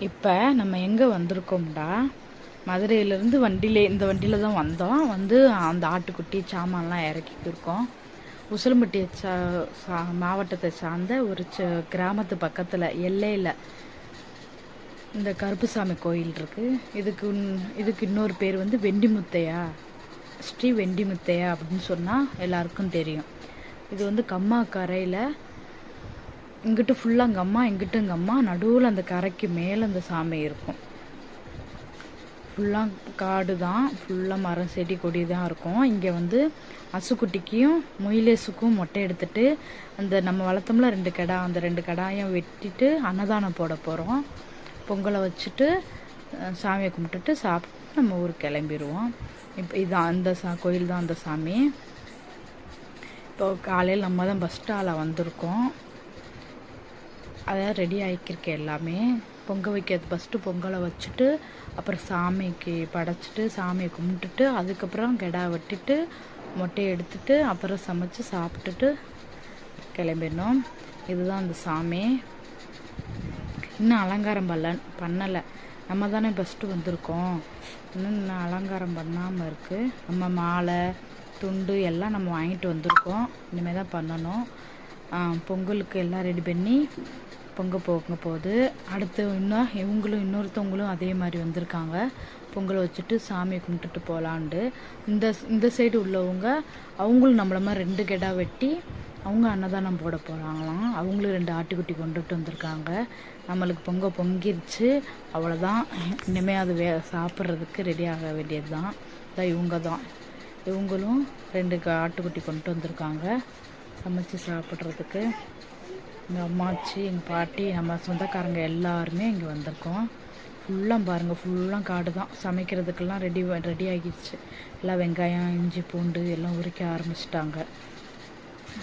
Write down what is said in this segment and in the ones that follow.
இப்போ நம்ம எங்கே வந்திருக்கோம்டா? மதுரையிலேருந்து வண்டியிலே இந்த வண்டியில் தான் வந்தோம். வந்து அந்த ஆட்டுக்குட்டி சாமான்லாம் இருக்கோம். உசிலம்பட்டியை சா சா மாவட்டத்தை சார்ந்த ஒரு ச கிராமத்து பக்கத்தில் எல்லையில் இந்த கருப்புசாமி கோயில் இருக்குது இதுக்கு இதுக்கு இன்னொரு பேர் வந்து வெண்டிமுத்தையா? ஸ்ரீ வெண்டிமுத்தையா அப்படின்னு சொன்னால் எல்லாருக்கும் தெரியும். இது வந்து கம்மா கரையில் இங்கிட்டு ஃபுல்லாக எங்கள் அம்மா இங்கிட்டு எங்கள் அம்மா நடுவில் அந்த கரைக்கு மேலே அந்த சாமி இருக்கும். ஃபுல்லாக காடு தான் ஃபுல்லாக மரம் செடி கொடி தான் இருக்கும். இங்கே வந்து அசுக்குட்டிக்கும் முயலேசுக்கும் மொட்டை எடுத்துட்டு அந்த நம்ம வளர்த்தோம்ல ரெண்டு கடா அந்த ரெண்டு கடாயும் வெட்டிட்டு அன்னதானம் போட போகிறோம் பொங்கலை வச்சுட்டு சாமியை கும்பிட்டுட்டு சாப்பிட்டு நம்ம ஊருக்கு கிளம்பிடுவோம். இப்போ இதான் அந்த சா கோயில் தான் அந்த சாமி. இப்போ காலையில் நம்ம தான் பஸ் ஸ்டாலில் வந்திருக்கோம். அதான் ரெடி ஆகிக்கிருக்கு எல்லாமே. பொங்கல் வைக்கிறது ஃபஸ்ட்டு பொங்கலை வச்சுட்டு அப்புறம் சாமிக்கு படைச்சிட்டு சாமியை கும்பிட்டுட்டு அதுக்கப்புறம் கெடா வெட்டிட்டு மொட்டையை எடுத்துட்டு அப்புறம் சமைச்சு சாப்பிட்டுட்டு கிளம்பிடணும். இதுதான் அந்த சாமி. இன்னும் அலங்காரம் பண்ணல பண்ணலை. நம்ம தானே ஃபஸ்ட்டு வந்திருக்கோம். இன்னும் இன்னும் அலங்காரம் பண்ணாமல் இருக்குது நம்ம மாலை துண்டு எல்லாம் நம்ம வாங்கிட்டு வந்திருக்கோம். இனிமேல் தான் பண்ணணும் பொங்கலுக்கு எல்லாம் ரெடி பண்ணி பொங்க போக போகுது அடுத்து இன்னும் இவங்களும் இன்னொருத்தவங்களும் அதே மாதிரி வந்திருக்காங்க. பொங்கல் வச்சுட்டு சாமியை கும்பிட்டுட்டு போகலான்ட்டு இந்த இந்த சைடு உள்ளவங்க அவங்களும் நம்மள மாதிரி ரெண்டு கெடா வெட்டி அவங்க அன்னதானம் போட போகிறாங்களாம் அவங்களும் ரெண்டு ஆட்டுக்குட்டி கொண்டுட்டு வந்திருக்காங்க. நம்மளுக்கு பொங்க பொங்கிருச்சு. அவ்வளோதான் இனிமேல் அது வே சாப்பிட்றதுக்கு ரெடி ஆக வேண்டியது தான் இதான் இவங்க தான் இவங்களும் ரெண்டு க- ஆட்டுக்குட்டி கொண்டு வந்திருக்காங்க. சமைச்சு சாப்பிட்றதுக்கு. எங்கள் அம்மாச்சி எங்கள் பாட்டி நம்ம சொந்தக்காரங்க எல்லாருமே இங்கே வந்திருக்கோம். ஃபுல்லாக பாருங்கள் ஃபுல்லாக காடு தான். சமைக்கிறதுக்கெல்லாம் ரெடி ரெடி ஆகிடுச்சு. எல்லாம் வெங்காயம் இஞ்சி பூண்டு எல்லாம் உரிக்க ஆரம்பிச்சிட்டாங்க.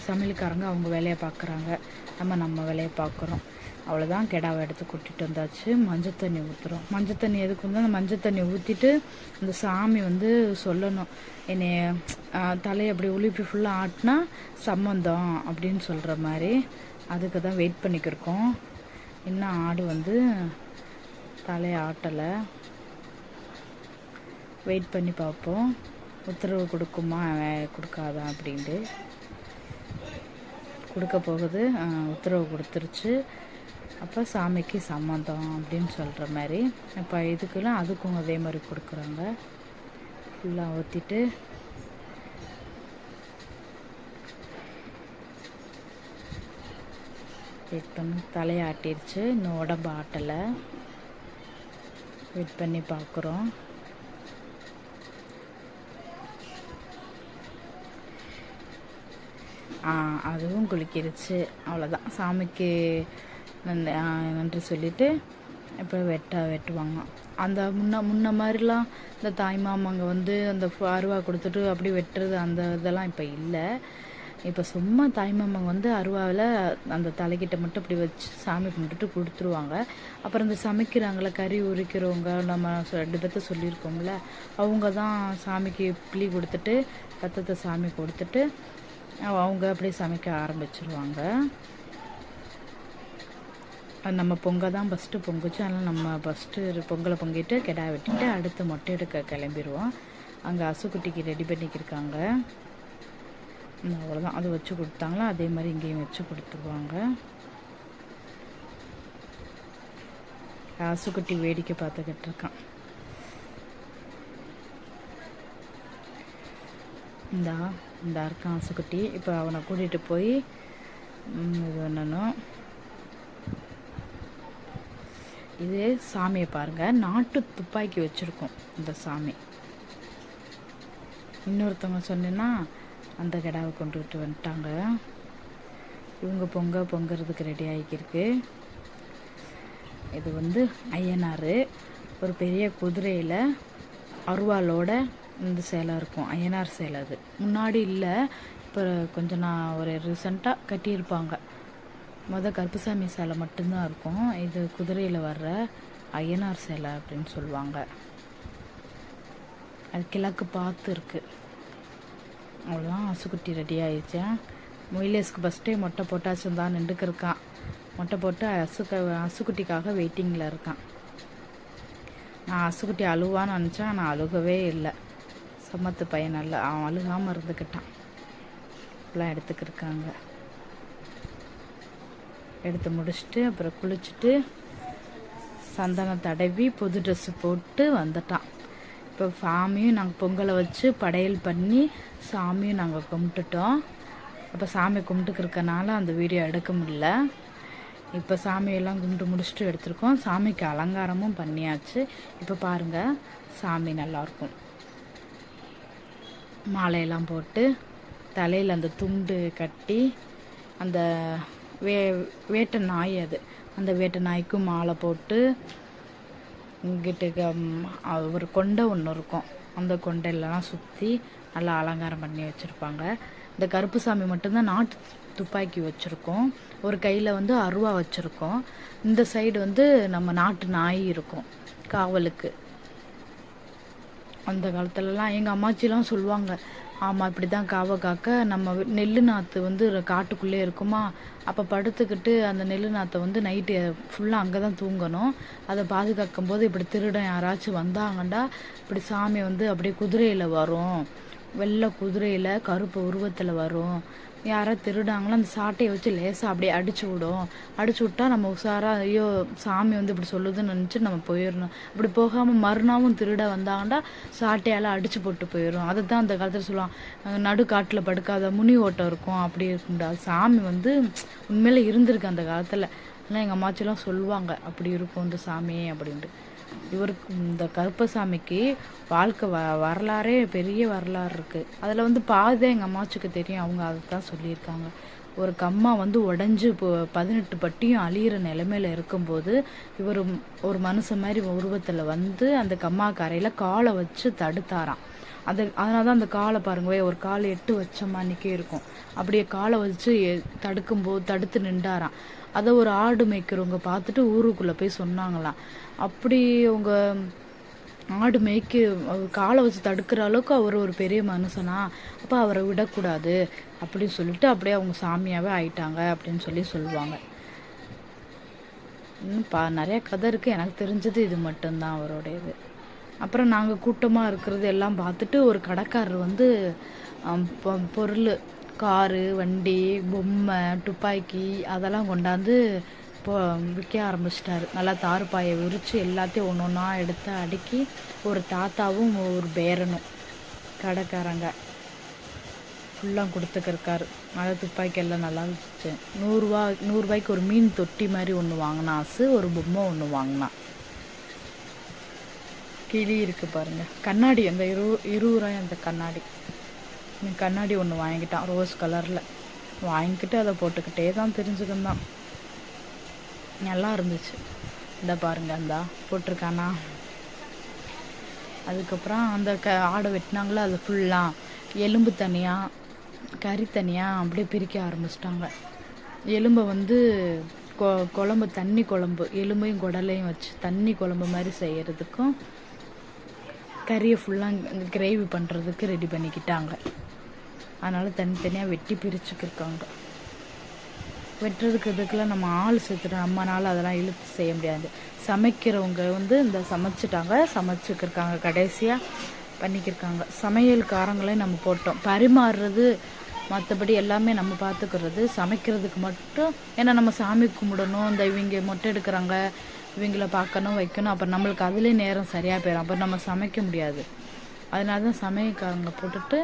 சமையல்காரங்க அவங்க வேலையை பார்க்குறாங்க. நம்ம நம்ம வேலையை பார்க்குறோம். அவ்வளோதான் கெடாவை எடுத்து கூட்டிகிட்டு வந்தாச்சு. மஞ்சள் தண்ணி ஊற்றுறோம் மஞ்சள் தண்ணி எதுக்கு வந்து அந்த மஞ்சள் தண்ணி ஊற்றிட்டு அந்த சாமி வந்து சொல்லணும். என்னைய தலையை அப்படி உலுப்பி ஃபுல்லாக ஆட்டினா சம்மந்தம் அப்படின்னு சொல்கிற மாதிரி. அதுக்கு தான் வெயிட் பண்ணிக்கிருக்கோம். இன்னும் ஆடு வந்து தலையை ஆட்டலை. வெயிட் பண்ணி பார்ப்போம். உத்தரவு கொடுக்குமா கொடுக்காதா அப்படின்ட்டு. கொடுக்க போகுது. உத்தரவு கொடுத்துருச்சு. அப்போ சாமிக்கு சம்மந்தம் அப்படின்னு சொல்கிற மாதிரி. இப்போ இதுக்கெல்லாம் அதுக்கும் அதே மாதிரி கொடுக்குறாங்க. ஃபுல்லாக ஊற்றிட்டு வெயிட் பண்ணி தலையை ஆட்டிருச்சு இன்னும் உடம்பு ஆட்டலை. வெயிட் பண்ணி பார்க்குறோம். ஆ, அதுவும் குளிக்கிருச்சு. அவ்வளோதான். சாமிக்கு நன்றி நன்றி சொல்லிட்டு இப்போ வெட்ட வெட்டுவாங்க. அந்த முன்ன முன்ன மாதிரிலாம் இந்த தாய் மாமாங்க வந்து அந்த அருவா கொடுத்துட்டு அப்படி வெட்டுறது அந்த இதெல்லாம் இப்போ இல்லை. இப்போ சும்மா தாய்மாமங்க வந்து அருவாவில் அந்த தலைக்கிட்ட மட்டும் இப்படி வச்சு சாமி கும்பிட்டுட்டு கொடுத்துருவாங்க. அப்புறம் இந்த சமைக்கிறாங்கள கறி உரிக்கிறவங்க நம்ம ரெண்டு பேர்த்த சொல்லியிருக்கோம்ல அவங்க தான் சாமிக்கு புளி கொடுத்துட்டு ரத்தத்தை சாமி கொடுத்துட்டு அவங்க அப்படியே சமைக்க ஆரம்பிச்சிருவாங்க. நம்ம பொங்க தான் ஃபஸ்ட்டு பொங்குச்சு அதனால் நம்ம ஃபஸ்ட்டு பொங்கலை பொங்கிட்டு கெடா வெட்டிட்டு அடுத்து மொட்டை எடுக்க கிளம்பிடுவோம் அங்கே அசுக்குட்டிக்கு ரெடி பண்ணிக்கிருக்காங்க. அவ்வளோதான் அது வச்சு கொடுத்தாங்களோ? அதே மாதிரி இங்கேயும் வச்சு கொடுத்துருவாங்க. ராசுக்குட்டி வேடிக்கை பார்த்துக்கிட்டு இருக்கான். இந்தா இந்த இருக்கான் ஆசுக்குட்டி இப்போ அவனை கூட்டிகிட்டு போய் இது பண்ணணும். இது சாமியை பாருங்க. நாட்டு துப்பாக்கி வச்சுருக்கோம் இந்த சாமி. இன்னொருத்தவங்க சொன்னேன்னா அந்த கிடாவை கொண்டுகிட்டு வந்துட்டாங்க. இவங்க பொங்க பொங்கிறதுக்கு ரெடி ஆகிக்கிருக்கு இது வந்து ஐயனார் ஒரு பெரிய குதிரையில் அருவாலோட இந்த சேலை இருக்கும். ஐயனார் சேலை அது. முன்னாடி இல்லை. இப்போ கொஞ்சம் நான் ஒரு ரீசண்டாக கட்டியிருப்பாங்க. மொதல் கருப்புசாமி சேலை மட்டும்தான் இருக்கும். இது குதிரையில் வர்ற ஐயனார் சேலை அப்படின்னு சொல்லுவாங்க. அது கிழக்கு பார்த்து இருக்குது அவ்வளோதான் அசுக்குட்டி ரெடி ஆயிடுச்சு. மொயிலேஸ்க்கு ஃபஸ்ட்டே மொட்டை போட்டாச்சும் தான் நின்றுக்கு இருக்கான் மொட்டை போட்டு அசுக்க அசுக்குட்டிக்காக வெயிட்டிங்கில் இருக்கான். நான் அசுக்குட்டி அழுவான்னு நினச்சேன் நான் அழுகவே இல்லை. சமத்து பையன் நல்லா அவன் அழுகாமல் இருந்துக்கிட்டான். எல்லாம் எடுத்துக்கிருக்காங்க. எடுத்து முடிச்சுட்டு அப்புறம் குளிச்சுட்டு சந்தனம் தடவி புது ட்ரெஸ்ஸு போட்டு வந்துட்டான். இப்போ சாமியும் நாங்கள் பொங்கலை வச்சு படையல் பண்ணி சாமியும் நாங்கள் கும்பிட்டுட்டோம். அப்போ சாமி கும்பிட்டுக்கிறதுனால அந்த வீடியோ எடுக்க முடியல. இப்போ சாமியெல்லாம் கும்பிட்டு முடிச்சுட்டு எடுத்திருக்கோம். சாமிக்கு அலங்காரமும் பண்ணியாச்சு. இப்போ பாருங்கள் சாமி நல்லாயிருக்கும் மாலையெல்லாம் போட்டு தலையில் அந்த துண்டு கட்டி அந்த வே வேட்டை நாய் அது. அந்த வேட்டை நாய்க்கும் மாலை போட்டு இங்கிட்டு ஒரு கொண்டை ஒன்று இருக்கும். அந்த கொண்டையிலலாம் சுற்றி நல்லா அலங்காரம் பண்ணி வச்சுருப்பாங்க. இந்த கருப்பு சாமி மட்டும்தான் நாட்டு துப்பாக்கி வச்சுருக்கோம். ஒரு கையில் வந்து அருவா வச்சுருக்கோம். இந்த சைடு வந்து நம்ம நாட்டு நாய் இருக்கும் காவலுக்கு. அந்த காலத்துலலாம் எங்கள் அம்மாச்சிலாம் சொல்லுவாங்க ஆமாம் இப்படி தான் காவ காக்க நம்ம நெல் நாற்று வந்து காட்டுக்குள்ளே இருக்குமா? அப்போ படுத்துக்கிட்டு அந்த நெல் நாற்றை வந்து நைட்டு ஃபுல்லாக அங்கே தான் தூங்கணும். அதை பாதுகாக்கும் போது இப்படி திருடன் யாராச்சும் வந்தாங்கண்டா இப்படி சாமி வந்து அப்படியே குதிரையில் வரும். வெள்ளை குதிரையில் கருப்பு உருவத்தில் வரும். யாரோ திருடாங்களோ அந்த சாட்டையை வச்சு லேசாக அப்படியே அடிச்சு விடும். அடிச்சு விட்டா நம்ம உஷாராக ஐயோ சாமி வந்து இப்படி சொல்லுதுன்னு நினச்சி நம்ம போயிடணும். அப்படி போகாமல் மறுநாளும் திருட வந்தாங்கன்னா சாட்டையால் அடிச்சு போட்டு போயிடும். அதை தான் அந்த காலத்தில் சொல்லுவாங்க. நடுக்காட்டில் படுக்காத முனி ஓட்டம் இருக்கும். அப்படி இருக்கும்டா. சாமி வந்து உண்மையில இருந்திருக்கு அந்த காலத்தில். ஆனால் எங்கள் அம்மாச்சிலாம் சொல்லுவாங்க அப்படி இருக்கும் இந்த சாமி அப்படின்ட்டு. இவருக்கு இந்த கருப்பசாமிக்கு வாழ்க்கை வ வரலாறே பெரிய வரலாறு இருக்குது அதில் வந்து பாதி தான் எங்கள் அம்மாச்சுக்கு தெரியும். அவங்க அதை தான் சொல்லியிருக்காங்க. ஒரு கம்மா வந்து உடஞ்சி இப்போ பதினெட்டு பட்டியும் அழியிற நிலைமையில் இருக்கும்போது இவர் ஒரு மனுஷன் மாதிரி உருவத்தில் வந்து அந்த கம்மா கரையில் காலை வச்சு தடுத்தாராம். அது அதனால தான் அந்த காலை பாருங்கவே ஒரு கால் எட்டு வச்ச மாதிரிக்கே இருக்கும். அப்படியே காலை வச்சு தடுக்கும்போது தடுத்து நின்றாராம். அதை ஒரு ஆடு மேய்க்கிறவங்க பார்த்துட்டு ஊருக்குள்ளே போய் சொன்னாங்களாம். அப்படி அவங்க ஆடு மேய்க்க காலை வச்சு தடுக்கிற அளவுக்கு அவர் ஒரு பெரிய மனுஷனா? அப்போ அவரை விடக்கூடாது. அப்படின்னு சொல்லிட்டு அப்படியே அவங்க சாமியாகவே ஆயிட்டாங்க அப்படின்னு சொல்லி சொல்லுவாங்க. இன்னும் பா நிறைய கதை இருக்குது எனக்கு தெரிஞ்சது இது மட்டும்தான் அவருடைய இது அப்புறம் நாங்கள் கூட்டமாக இருக்கிறது எல்லாம் பார்த்துட்டு ஒரு கடைக்காரர் வந்து பொருள் காரு வண்டி பொம்மை துப்பாக்கி அதெல்லாம் கொண்டாந்து இப்போ விற்க ஆரம்பிச்சிட்டாரு. நல்லா தாறுப்பாயை விரித்து எல்லாத்தையும் ஒன்று ஒன்றா எடுத்து அடுக்கி ஒரு தாத்தாவும் ஒரு பேரனும் கடைக்காரங்க. ஃபுல்லாக கொடுத்துக்கிருக்காரு நல்லா துப்பாக்கி எல்லாம் நல்லா இருந்துச்சு நூறுரூவா நூறுரூவாய்க்கு ஒரு மீன் தொட்டி மாதிரி ஒன்று வாங்கினாசு ஒரு பொம்மை ஒன்று வாங்கினான் கிளி இருக்குது பாருங்கள் கண்ணாடி அந்த இரு இருபது ரூபாய் அந்த கண்ணாடி. கண்ணாடி ஒன்று வாங்கிட்டான் ரோஸ் கலரில் வாங்கிக்கிட்டு அதை போட்டுக்கிட்டே தான் தெரிஞ்சுக்கந்தான். நல்லா இருந்துச்சு. இந்த பாருங்க அந்த போட்டிருக்கானா? அதுக்கப்புறம் அந்த க ஆடை வெட்டினாங்களோ அது ஃபுல்லாக எலும்பு தனியாக கறி தனியாக அப்படியே பிரிக்க ஆரம்பிச்சிட்டாங்க. எலும்பை வந்து கொ குழம்பு தண்ணி குழம்பு எலும்பையும் குடலையும் வச்சு தண்ணி குழம்பு மாதிரி செய்கிறதுக்கும் கறியை ஃபுல்லாக கிரேவி பண்ணுறதுக்கு ரெடி பண்ணிக்கிட்டாங்க. அதனால் தனித்தனியாக வெட்டி பிரிச்சுக்கிருக்காங்க. வெட்டுறதுக்கு இதுக்கெல்லாம் நம்ம ஆள் சேர்த்துட்டு நம்மனால அதெல்லாம் இழுத்து செய்ய முடியாது. சமைக்கிறவங்க வந்து இந்த சமைச்சிட்டாங்க சமைச்சிக்கிருக்காங்க கடைசியாக பண்ணிக்கிருக்காங்க. சமையல்காரங்களே நம்ம போட்டோம். பரிமாறுறது மற்றபடி எல்லாமே நம்ம பார்த்துக்கிறது சமைக்கிறதுக்கு மட்டும் ஏன்னா நம்ம சாமி கும்பிடணும் இந்த இவங்க மொட்டை எடுக்கிறாங்க இவங்கள பார்க்கணும் வைக்கணும். அப்புறம் நம்மளுக்கு அதுலேயே நேரம் சரியாக போயிடும் அப்புறம் நம்ம சமைக்க முடியாது. அதனால தான் சமையல்காரங்க போட்டுட்டு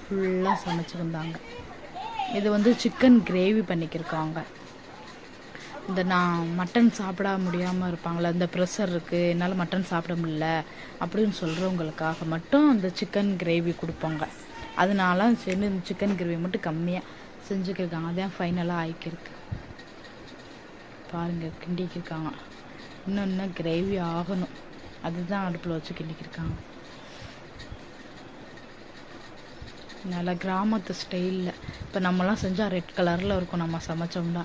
ஃபுல்லாக சமைச்சிருந்தாங்க. இது வந்து சிக்கன் கிரேவி பண்ணிக்கிருக்காங்க. இந்த நான் மட்டன் சாப்பிட முடியாமல் இருப்பாங்களே இந்த ப்ரெஷர் இருக்குது என்னால் மட்டன் சாப்பிட முடியல அப்படின்னு சொல்கிறவங்களுக்காக மட்டும் அந்த சிக்கன் கிரேவி கொடுப்பாங்க. அதனால சரி இந்த சிக்கன் கிரேவி மட்டும் கம்மியாக செஞ்சுக்கிருக்காங்க. அதான் ஃபைனலாக ஆகிக்கிருக்கு பாருங்கள் கிண்டிக்கிருக்காங்க. இன்னும் இன்னும் கிரேவி ஆகணும். அதுதான் அடுப்பில் வச்சு கிண்டிக்கிருக்காங்க. நல்லா கிராமத்து ஸ்டைலில் இப்போ நம்மலாம் செஞ்சால் ரெட் கலரில் இருக்கும் நம்ம சமைச்சோம்னா.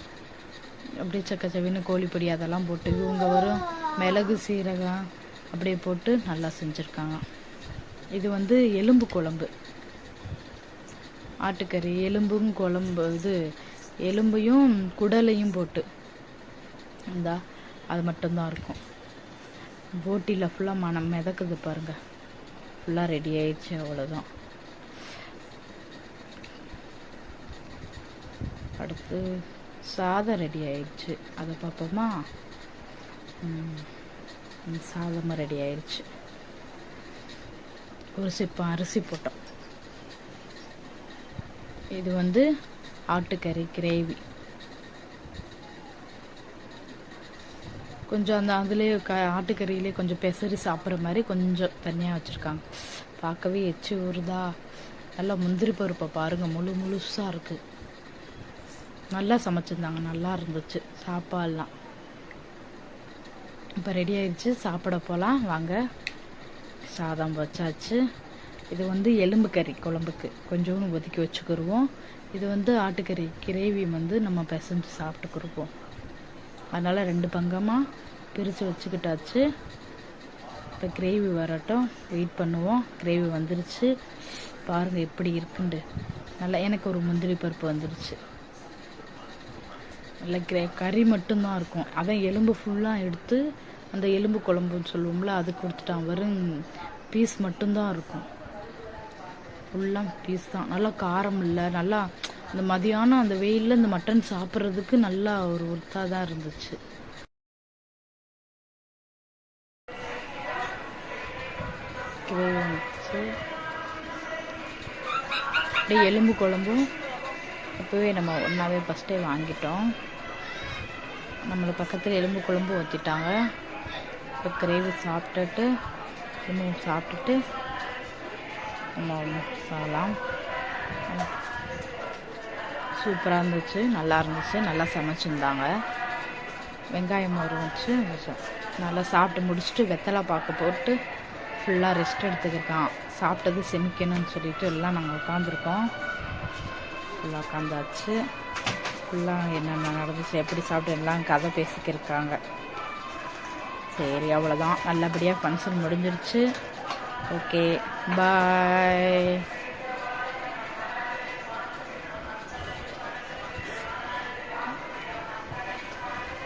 அப்படியே சக்கச்சவின்னு கோழிப்பொடி அதெல்லாம் போட்டு இவங்க வரும் மிளகு சீரகம் அப்படியே போட்டு நல்லா செஞ்சுருக்காங்க. இது வந்து எலும்பு குழம்பு. ஆட்டுக்கறி எலும்பும் குழம்பு இது எலும்பையும் குடலையும் போட்டு. இந்தா அது மட்டும்தான் இருக்கும். போட்டியில் ஃபுல்லாக மனம் மிதக்குது பாருங்கள் ஃபுல்லாக ரெடி ஆயிடுச்சு அவ்வளோதான் அடுத்து சாதம் ரெடி ஆயிடுச்சு. அதை பார்ப்போமா? சாதமும் ரெடி ஆயிடுச்சு. ஒரு சிப்பம் அரிசி போட்டோம். இது வந்து ஆட்டுக்கறி கிரேவி கொஞ்சம் அந்த அதுலேயே க ஆட்டுக்கறியிலே கொஞ்சம் பெசரி சாப்பிட்ற மாதிரி கொஞ்சம் தனியாக வச்சுருக்காங்க. பார்க்கவே எச்சி ஊறுதா. நல்லா முந்திரி பருப்பை பாருங்கள் முழு முழுசாக இருக்குது நல்லா சமைச்சிருந்தாங்க நல்லா இருந்துச்சு சாப்பாடெலாம். இப்போ ரெடி ஆயிடுச்சு சாப்பிட போகலாம் வாங்க சாதம் வச்சாச்சு. இது வந்து எலும்பு கறி குழம்புக்கு. கொஞ்சம் ஒதுக்கி வச்சுக்கிடுவோம் இது வந்து ஆட்டுக்கறி கிரேவி வந்து நம்ம பிசைஞ்சு சாப்பிட்டுக்கிருப்போம். அதனால் ரெண்டு பங்கமாக பிரித்து வச்சுக்கிட்டாச்சு. இப்போ கிரேவி வரட்டும். வெயிட் பண்ணுவோம். கிரேவி வந்துருச்சு. பாருங்கள் எப்படி இருக்குண்டு. நல்லா எனக்கு ஒரு முந்திரி பருப்பு வந்துருச்சு. நல்ல கிரே கறி மட்டும்தான் இருக்கும். அதான் எலும்பு ஃபுல்லாக எடுத்து அந்த எலும்பு குழம்புன்னு சொல்லுவோம்ல அது கொடுத்துட்டான் வெறும் பீஸ் மட்டும்தான் இருக்கும். ஃபுல்லாக பீஸ் தான். நல்லா காரம் இல்லை. நல்லா இந்த மதியானம் அந்த வெயிலில் இந்த மட்டன் சாப்பிட்றதுக்கு நல்லா ஒரு ஒர்த்தாக தான் இருந்துச்சு. அப்படியே எலும்பு குழம்பும் அப்போவே நம்ம ஒன்றாவே ஃபஸ்ட்டே வாங்கிட்டோம். நம்மளை பக்கத்தில் எலும்பு குழம்பு ஊற்றிட்டாங்க இப்போ கிரேவி சாப்பிட்டுட்டு எலும்பு சாப்பிட்டுட்டு நம்ம சாப்பிடலாம். சூப்பராக இருந்துச்சு நல்லா இருந்துச்சு நல்லா சமைச்சிருந்தாங்க. வெங்காயம் ஒரு வச்சு நல்லா சாப்பிட்டு முடிச்சுட்டு வெத்தலை பாக்கு போட்டு ஃபுல்லாக ரெஸ்ட் எடுத்துக்கிட்டான். சாப்பிட்டது செமிக்கணும்னு சொல்லிட்டு எல்லாம் நாங்கள் உட்காந்துருக்கோம் ஃபுல்லாக உட்காந்தாச்சு ஃபுல்லாக என்னென்ன நடந்துச்சு எப்படி சாப்பிட்டு எல்லாம் கதை பேசிக்கிருக்காங்க. சரி அவ்வளோதான் நல்லபடியாக ஃபங்க்ஷன் முடிஞ்சிருச்சு. Okay bye